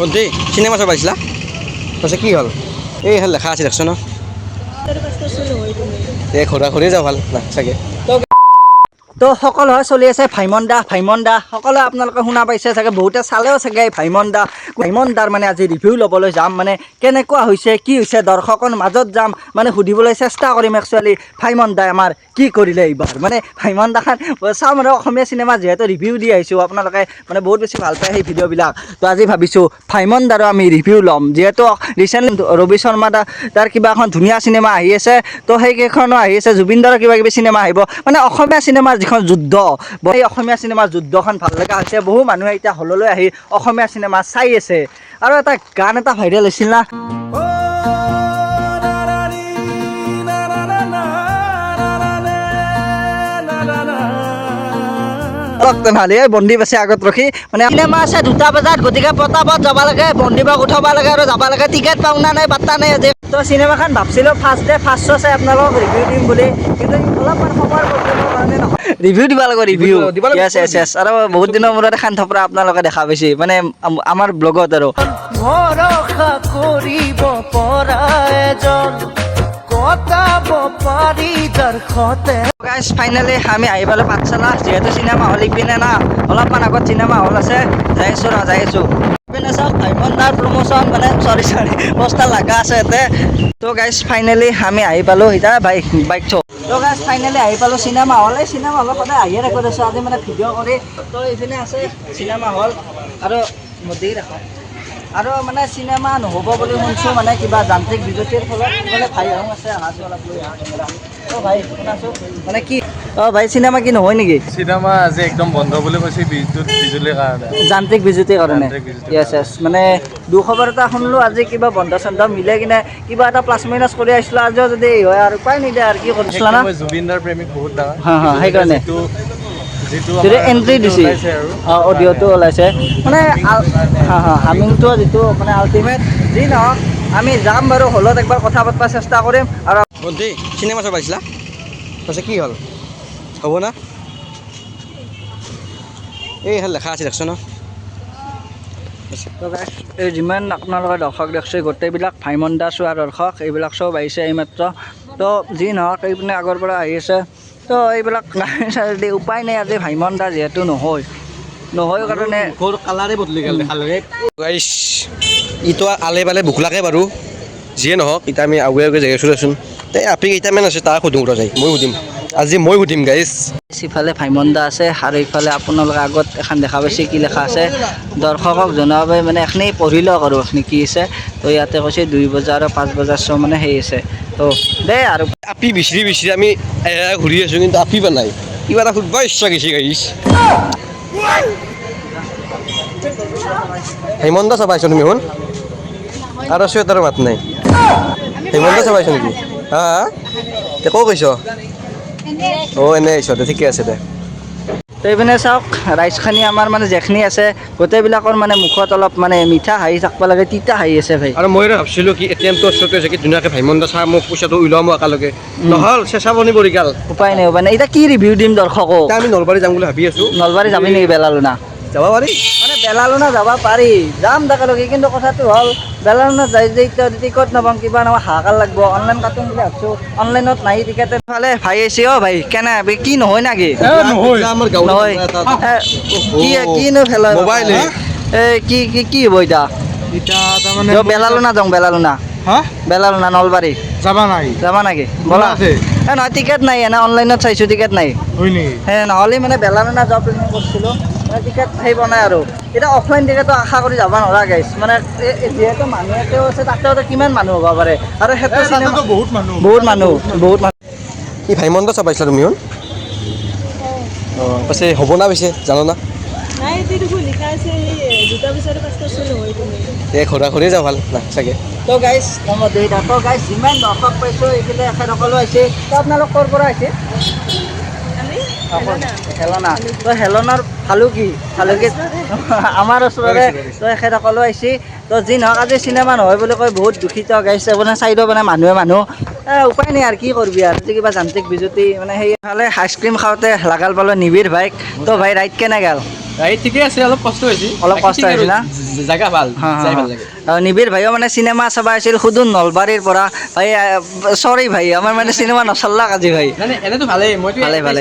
ভণ্টি চিনেমা চাব পাইছিলা কৈছে কি হ'ল? এই হ'ল লেখা আছে দেখছ ন? এই ঘূৰা ঘূৰি যাওঁ ভালো না চাগে। তো সকলো চলি আছে ভাইমন দা ভাইমন দা সকলোৱে আপোনালোকে শুনা পাইছে চাগে, বহুতে চালেও চাগে ভাইমন দা ভাইমন দাৰ মানে আজি ৰিভিউ ল'বলৈ যাম মানে কেনেকুৱা হৈছে, কি হৈছে, দৰ্শকৰ মাজত যাম মানে সুধিবলৈ চেষ্টা কৰিম একচুৱেলি ভাইমন দাই আমাৰ কি কৰিলে এইবাৰ। মানে ভাইমন দাখান চাম আৰু অসমীয়া চিনেমা যিহেতু ৰিভিউ দি আহিছোঁ, আপোনালোকে মানে বহুত বেছি ভালো পায় সেই ভিডিঅ'বিলাক। তো আজি ভাবিছোঁ ভাইমন দাৰো আমি ৰিভিউ ল'ম। যিহেতু ৰিচেণ্টলি ৰবি শৰ্মা দা, তাৰ কিবা এখন ধুনীয়া চিনেমা আহি আছে, তো সেইকেইখনো আহি আছে, জুবিন দাৰৰ কিবা কিবি চিনেমা আহিব। মানে অসমীয়া চিনেমাৰ যিখন যুদ্ধ। সেই অসমীয়া চিনেমাৰ যুদ্ধখন ভাল লগা হৈছে। বহু মানুহে এতিয়া হললৈ আহি অসমীয়া চিনেমা চাই আছে। আৰু এটা গান এটা ভাইৰেল হৈছিল না? তেনেহ'লে এই বন্দী বাছে আগত ৰখি। মানে চিনেমা আছে দুটা বজাত গতিকে পটাপট যাব লাগে বন্দীবাক উঠাব লাগে আৰু যাব লাগে। টিকেট পাওঁ না নাই পাত্তা নাই আজি। তো চিনেমাখন ভাবছিলোঁ ফাৰ্ষ্ট ডে ফাৰ্ষ্ট শ্ব' চাই আপোনালোকক ৰিভিউ দিম বুলি কিন্তু অলপমান সময়ৰ প্ৰব্লেমৰ কাৰণে নহয়। ৰিভিউ দিব লাগে ৰিভিউ লাগিব। য়েছ য়েছ য়েছ আৰু বহুত দিনৰ মূৰত এখন থপৰা আপোনালোকে দেখা পাইছে। মানে আম- আমাৰ ব্লগত আৰু। ভৰসা কৰিব পৰা এজন গাইজ ফাইনেলি আমি আহি পালোঁ পাঠশালা, যিহেতু চিনেমা হল ইপিনে না, অলপমান আগত চিনেমা হল আছে যাই আছোঁ ৰ যাই আছোঁ ইপিনে চাওক ভাইমনদাৰ প্ৰমোশ্যন মানে চৰি চৰি পোষ্টাৰ লগা আছে ইয়াতে। তো গাইজ ফাইনেলি আমি আহি পালোঁ এতিয়া বাইক বাইক থ তো ফাইনেলি আহি পালোঁ চিনেমা হল এই চিনেমা হলত সদায় আহিয়ে থাকোঁ আজি মানে ভিডিঅ' কৰি, তো এইপিনে আছে চিনেমা হল আৰু মোদী ৰাখা আৰু মানে চিনেমা নহ'ব বুলি শুনিছোঁ মানে কিবা যান্ত্ৰিক বিজুতিৰ ফলত। মানে ভাই আহোঁ আছে যোৱা অলপ লৈ আহা। ভাই শুনাছোঁ মানে কি অ' ভাই চিনেমা কি নহয় নেকি? চিনেমা আজি একদম বন্ধ বুলি কৈছে বিদ্যুৎ বিজুলীৰ কাৰণে। যান্ত্ৰিক বিজুতিৰ কাৰণে। য়েছ য়েছ মানে দুখবৰ এটা শুনিলোঁ আজি কিবা বন্ধ চন্ধ মিলাই কিনে কিবা এটা প্লাছ মাইনাছ কৰি আহিছিলোঁ আজিও যদি হয় আৰু উপায় নিদিয়ে আৰু কি কৰিছিলা না? জুবিনদাৰ প্ৰেমিক বহুত ডাঙৰ। সেইকাৰণে। যিটো এণ্ট্ৰি দিছে। অডিঅ'টো ওলাইছে। মানে হামিংটো যিটো মানে আল্টিমেট যি নহওক আমি যাম বাৰু হলত একবাৰ কথা পাতিব চেষ্টা কৰিম আৰু ভণ্টি চিনেমা চাব আহিছিলা? কৈছে কি হ'ল? হ'ব না? এই হ'ল লেখা আছে দেখছ ন এই যিমান আপোনালোকে দৰ্শক দেখছে গোটেইবিলাক ভাইমন দা চোৱা দৰ্শক এইবিলাক চব আহিছে এইমাত্ৰ। তো যি নহওক এইপিনে আগৰ পৰা আহি আছে। তো এইবিলাক নাই উপায় নাই আজি ভাইমন দা যিহেতু নহয় নহয় কাৰণে কালাৰে বদলি গ'ল ইটো আলে পালে ভোক লাগে বাৰু। যিয়ে নহওক এতিয়া আমি আগুৱাই আগুৱাই যাই আছোঁ দেচোন। এই আপি কেইটামান আছে তাক সুধোঁ যায় মই সুধিম। আজি মই সুধিম গাইছ সিফালে ভাইমন দা আছে আৰু ইফালে আপোনালোকে আগত এখন দেখা পাইছে কি লেখা আছে? দৰ্শকক জনাব মানে এখনি পঢ়ি লওক আৰু এখনি কি আছে। তো ইয়াতে কৈছে দুই বজা আৰু পাঁচ বজাৰ শ্ব' মানে সেই আছে। তো দেই আৰু আপি বিচৰি বিচৰি আমি ঘূৰি আছোঁ কিন্তু আপি পোৱা নাই। কিবা এটা সুধিব ইচ্ছা গৈছে গাইছ হেমন্ত চাব আহিছ তুমি শুন? আৰু চুৱেটাৰ মাত নাই। হেমন্ত চাব আহিছ নেকি? হা হা। তে ক'ত কৈছ? অঁ এনেই আহিছ দে ঠিকে আছে দে। তো এইপিনে চাওক ৰাইচখিনি আমাৰ মানে যেখিনি আছে গোটেইবিলাকৰ মানে মুখত অলপ মানে মিঠা হাঁহি থাকিব লাগে তিতা হাঁহি আছে ভাই। আৰু মই ভাবছিলোঁ কি এ টি এমটো ওচৰতে আছে কি ধুনীয়াকৈ ভাইমন্ত চা মোক পইচাটো মই একেলগে। নহ'ল চেঁচা বনি পৰি গ'ল। উপায় নাই উপায় নাই। এতিয়া কি ৰিভিউ দিম দৰ্শকক? এতিয়া আমি নলবাৰী যাম বুলি ভাবি আছোঁ। নলবাৰী যাবি নেকি বেলালোনা? যাব পাৰি মানে বেলালোনা যাব পাৰি। যাম তাকেলগে কিন্তু কথাটো হ'ল বেলালোনা যাই যে এতিয়া টিকট নাপাম কিবা নহয় হাহাকাৰ লাগব। অনলাইন কাটিম বুলি ভাবছোঁ। অনলাইনত নাই টিকেট। ফালে ভাই আহিছে অ ভাই কেনে? কি নহয় নেকি নহয়। কি কিনো ফেল মোবাইল এ কি কি কি হ'ব এতিয়া? এতিয়া বেলালোনা যাওঁ বেলালোনা হা? বেলালোনা নলবাৰী। যাবা নাই? যাবা নেকি? ব'লা। আছে? এ নহয় টিকেট নাই এনে অনলাইনত চাইছোঁ টিকেট নাই। হয় নেকি? নহ'লে মানে বেলালোনা যোৱা প্লেনিং কৰিছিলোঁ মানে টিকেট সেই বনাই আৰু। এতিয়া অফলাইন টিকেটটো আশা কৰি যাব নোৱাৰা গাইছ মানে যিহেতু মানুহ এটাও আছে তাতেও কিমান মানুহ হ'ব পাৰে? আৰু সেইটো বহুত মানুহ বহুত মানুহ বহুত মানুহ। কি ভাইমন্ত চাব আহিছিলা তুমি অঁ পাছে হ'ব না পিছে জানো না? এই ঘূৰা ঘূৰি যাওঁ ভালো না চাগে। তো গাইছ মই দুইটা তো গাইছ যিমান দৰ্শক পাইছোঁ এইফালে এখেতসকলো আহিছে। তো আপোনালোক ক'ৰ পৰা আহিছে? হেলনা তো হেলনাৰ খালোঁ কি? খালোঁ কি? আমাৰ ওচৰৰে তো এখেতসকলো আহিছে। তো যি নহওক, আজি চিনেমা নহয় বুলি কৈ বহুত দুখিত গাইছে মানে চাইডৰ মানে মানুহে মানুহ। উপায় নাই আৰু, কি কৰিবি আৰু? আজি কিবা যান্ত্ৰিক বিজুতি মানে সেইফালে আইচক্ৰীম খাওঁতে লাগাল পালোঁ নিবিৰ বাইক তো ভাই ৰাইট কেনে গ'ল? এই ঠিকে আছে অলপ কষ্ট হৈছে। অলপ কষ্ট হৈছে না? জেগা ভালো লাগে নিবিৰ ভাইও মানে চিনেমা চাব আহিছিল সুদূৰ নলবাৰীৰ পৰা। ভাই চৰি ভাই আমাৰ মানে চিনেমা নচলাক আজি ভাই। এনেতো ভালেই ভালে, ভালে।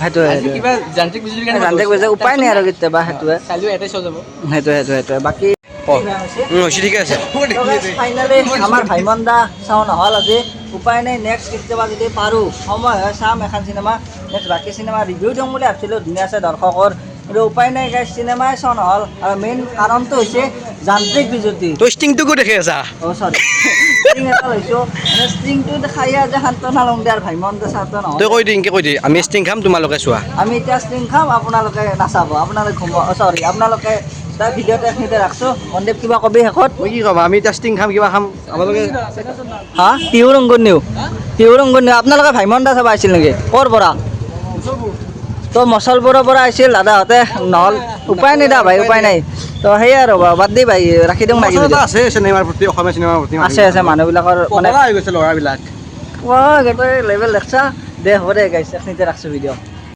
সেইটোৱে। উপায় নাই আৰু কেতিয়াবা সেইটোৱে। সেইটোৱে সেইটোৱে সেইটোৱে বাকী ঠিকে আছে। ফাইনেলি আমাৰ ভাইমন দা চাওঁ নহ'ল আজি। উপায় নাই নেক্সট কেতিয়াবা যদি পাৰোঁ সময় হয় চাম এখন চিনেমা। নেক্সট বাকী চিনেমা ৰিভিউ দিওঁ বুলি ভাবিছিলোঁ ধুনীয়া আছে দৰ্শকৰ। উপায় নাই গাই চিনেমাই চাওঁ নহ'ল আৰু মেইন কাৰণটো হৈছে যান্ত্ৰিক বিজুতি। তই ষ্টিংটোকো দেখি আছা? অ' চৰি। ষ্ট্ৰিং এটা লৈছোঁ। মানে দেখাই যে সান্তনা লওঁ দে আৰু ভাইমন দা তই নহয় কৈ দি ইনকে কৈ দি আমি ষ্টিং খাম তোমালোকে চোৱা। আমি এতিয়া ষ্ট্ৰিং খাম আপোনালোকে নাচাব। আপোনালোকে ঘুম চৰি আপোনালোকে তাৰ ভিডিঅ'টো এইখিনিতে ৰাখছোঁ। মনদেৱ কিবা কবি শেষত? মই কি ক'ম আমি এতিয়া ষ্টিং খাম কিবা খাম। আপোনালোকে হা? তিহু ৰংগুন নিও তিহু ৰংগুন নিও আপোনালোকে ভাইমন দা চাব আহিছিল নেকি? ক'ৰ পৰা? তো মচলবোৰৰ পৰা আহিছিল দাদাহঁতে নহ'ল। উপায় নাই দা ভাই উপায় নাই। তো সেয়াই আৰু বাদ দি ভাই ৰাখি দিওঁ লাগি আছে চিনেমাৰ প্ৰতি অসমীয়া চিনেমাৰ প্ৰতি আছে আছে মানুহবিলাকৰ মানে হৈ গৈছে ল'ৰাবিলাক। লেভেল দেখছা। দে হ'ব দে গাইছে ৰাখছোঁ ভিডিঅ'